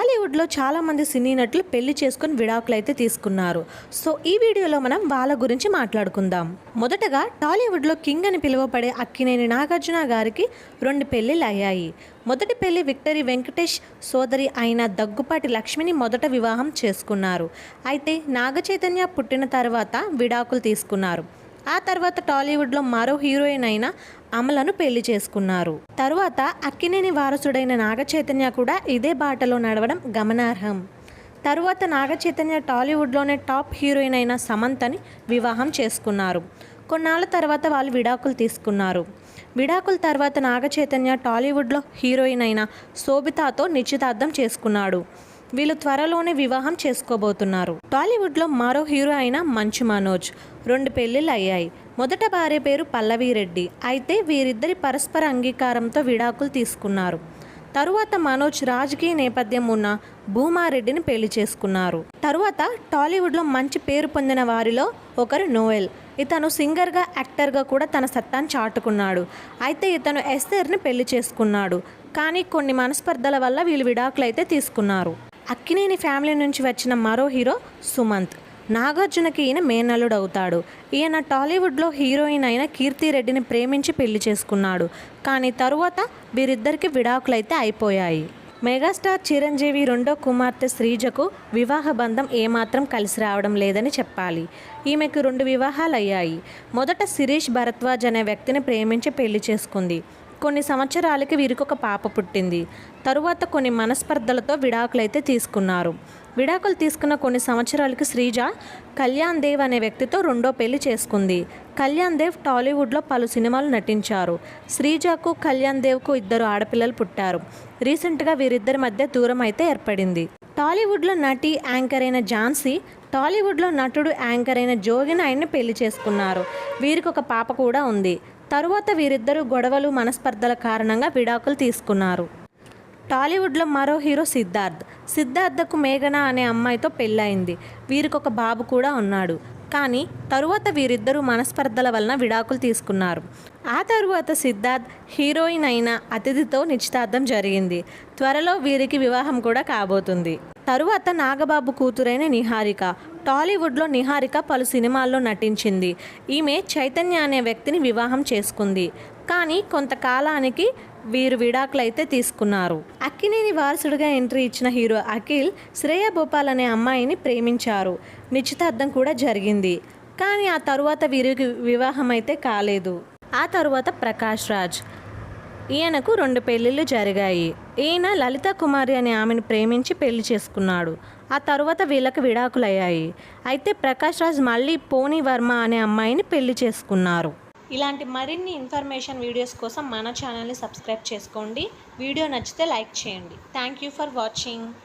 టాలీవుడ్లో చాలామంది సినీ నటులు పెళ్ళి చేసుకుని విడాకులు అయితే తీసుకున్నారు. సో ఈ వీడియోలో మనం వాళ్ళ గురించి మాట్లాడుకుందాం. మొదటగా టాలీవుడ్లో కింగ్ అని పిలువబడే అక్కినేని నాగార్జున గారికి రెండు పెళ్ళిళ్ళు అయ్యాయి. మొదటి పెళ్ళి విక్టరీ వెంకటేష్ సోదరి అయిన దగ్గుపాటి లక్ష్మిని మొదట వివాహం చేసుకున్నారు. అయితే నాగచైతన్య పుట్టిన తర్వాత విడాకులు తీసుకున్నారు. ఆ తర్వాత టాలీవుడ్లో మరో హీరోయిన్ అయిన అమలను పెళ్ళి చేసుకున్నారు. తరువాత అక్కినేని వారసుడైన నాగచైతన్య కూడా ఇదే బాటలో నడవడం గమనార్హం. తరువాత నాగచైతన్య టాలీవుడ్లోనే టాప్ హీరోయిన్ అయిన సమంతని వివాహం చేసుకున్నారు. కొన్నాళ్ళ తర్వాత వాళ్ళు విడాకులు తీసుకున్నారు. విడాకుల తర్వాత నాగచైతన్య టాలీవుడ్లో హీరోయిన్ అయిన శోభితాతో నిశ్చితార్థం చేసుకున్నాడు. వీళ్ళు త్వరలోనే వివాహం చేసుకోబోతున్నారు. టాలీవుడ్లో మరో హీరో అయిన మంచు మనోజ్ రెండు పెళ్ళిళ్ళు అయ్యాయి. మొదట భార్య పేరు పల్లవి రెడ్డి అయితే వీరిద్దరి పరస్పర అంగీకారంతో విడాకులు తీసుకున్నారు. తరువాత మనోజ్ రాజకీయ నేపథ్యం ఉన్న భూమారెడ్డిని పెళ్ళి చేసుకున్నారు. తరువాత టాలీవుడ్లో మంచి పేరు పొందిన వారిలో ఒకరు నోయల్. ఇతను సింగర్గా యాక్టర్గా కూడా తన సత్తాను చాటుకున్నాడు. అయితే ఇతను ఎస్తేర్ని పెళ్ళి చేసుకున్నాడు. కానీ కొన్ని మనస్పర్ధల వల్ల వీళ్ళు విడాకులు అయితే తీసుకున్నారు. అక్కినేని ఫ్యామిలీ నుంచి వచ్చిన మరో హీరో సుమంత్. నాగార్జునకి ఈయన మేనల్లుడు అవుతాడు ఈయన టాలీవుడ్లో హీరోయిన్ అయిన కీర్తి రెడ్డిని ప్రేమించి పెళ్ళి చేసుకున్నాడు. కానీ తరువాత వీరిద్దరికి విడాకులైతే అయిపోయాయి. మెగాస్టార్ చిరంజీవి రెండో కుమార్తె శ్రీజకు వివాహ బంధం ఏమాత్రం కలిసి రావడం లేదని చెప్పాలి. ఈమెకు రెండు వివాహాలు అయ్యాయి మొదట శిరీష్ భరద్వాజ్ అనే వ్యక్తిని ప్రేమించి పెళ్ళి చేసుకుంది. కొన్ని సంవత్సరాలకి వీరికి ఒక పాప పుట్టింది. తరువాత కొన్ని మనస్పర్ధలతో విడాకులైతే తీసుకున్నారు. విడాకులు తీసుకున్న కొన్ని సంవత్సరాలకి శ్రీజ కళ్యాణ్ దేవ్ అనే వ్యక్తితో రెండో పెళ్ళి చేసుకుంది. కళ్యాణ్ దేవ్ టాలీవుడ్లో పలు సినిమాలు నటించారు. శ్రీజకు కళ్యాణ్ దేవ్కు ఇద్దరు ఆడపిల్లలు పుట్టారు. రీసెంట్గా వీరిద్దరి మధ్య దూరం అయితే ఏర్పడింది. టాలీవుడ్లో నటి యాంకర్ అయిన ఝాన్సీ టాలీవుడ్లో నటుడు యాంకర్ అయిన జోగిన్ ఆయన్ని పెళ్ళి చేసుకున్నారు. వీరికి ఒక పాప కూడా ఉంది. తరువాత వీరిద్దరూ గొడవలు మనస్పర్ధల కారణంగా విడాకులు తీసుకున్నారు. టాలీవుడ్లో మరో హీరో సిద్ధార్థ్. సిద్ధార్థకు మేఘన అనే అమ్మాయితో పెళ్ళైంది వీరికి ఒక బాబు కూడా ఉన్నాడు. కానీ తరువాత వీరిద్దరూ మనస్పర్ధల వలన విడాకులు తీసుకున్నారు. ఆ తరువాత సిద్ధార్థ్ హీరోయిన్ అయిన అతిథితో నిశ్చితార్థం జరిగింది. త్వరలో వీరికి వివాహం కూడా కాబోతుంది. తరువాత నాగబాబు కూతురైన నిహారిక టాలీవుడ్లో నిహారిక పలు సినిమాల్లో నటించింది. ఈమె చైతన్య అనే వ్యక్తిని వివాహం చేసుకుంది. కానీ కొంతకాలానికి వీరు విడాకులైతే తీసుకున్నారు. అక్కినేని వారసుడిగా ఎంట్రీ ఇచ్చిన హీరో అఖిల్ శ్రేయ భోపాల్ అనే అమ్మాయిని ప్రేమించారు. నిశ్చితార్థం కూడా జరిగింది. కానీ ఆ తరువాత వీరికి వివాహం అయితే కాలేదు. ఆ తరువాత ప్రకాష్ రాజ్. ఈయనకు రెండు పెళ్ళిళ్ళు జరిగాయి. ఈయన లలిత కుమారి అనే ఆమెను ప్రేమించి పెళ్ళి చేసుకున్నాడు. ఆ తరువాత వీళ్ళకి విడాకులయ్యాయి. అయితే ప్రకాష్ రాజ్ మళ్ళీ పోనీ వర్మ అనే అమ్మాయిని పెళ్ళి చేసుకున్నారు. ఇలాంటి మరిన్ని ఇన్ఫర్మేషన్ వీడియోస్ కోసం మన ఛానల్ని సబ్స్క్రైబ్ చేసుకోండి. వీడియో నచ్చితే లైక్ చేయండి. Thank you for watching.